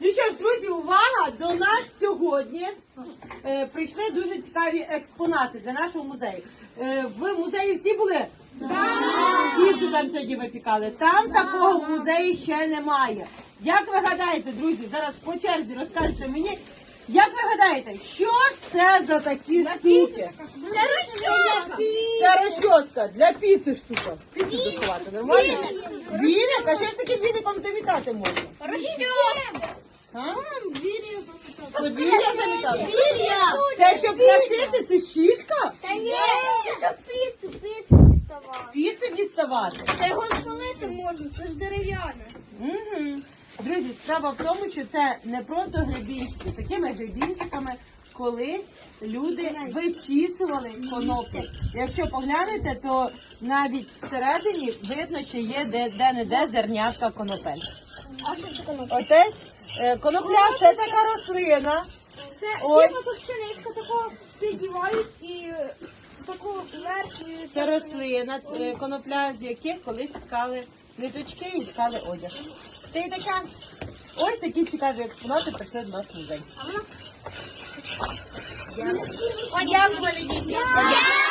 Ну що ж, друзі, увага! До нас сьогодні е, прийшли дуже цікаві експонати для нашого музею. Е, в музеї всі були? Так! Піцу там сьогодні випікали. Там такого в музеї ще немає. Як ви гадаєте, друзі, зараз по черзі розкажете мені, як ви гадаєте, що ж це за такі штуки? Це розчоска. Це розчоска для піци штука. Піцу заховати, нормально? Віник? А що ж таким віником завітати можна? Розчоска. А? Подвір'я замітати? Це щоб красити, це щітка? Та ні, це щоб піцу, піцу Піцу діставати. Та його спалити можна, це ж дерев'яне. Угу. Друзі, справа в тому, що це не просто гребінчики. Такими гребінчиками колись люди вичісували коноплю. Якщо поглянете, то навіть всередині видно, що є де, де-не-де зернятка конопель. А що це конопля? Отець, е, конопля це така рослина. Це Ой. типу як пшеничка, такого спідівають і. Це рослина, е, конопля, з яких колись ткали ниточки і ткали одяг. й така. Ось такі цікаві експонати прийшли до нас в музей. Дітям. Дякую.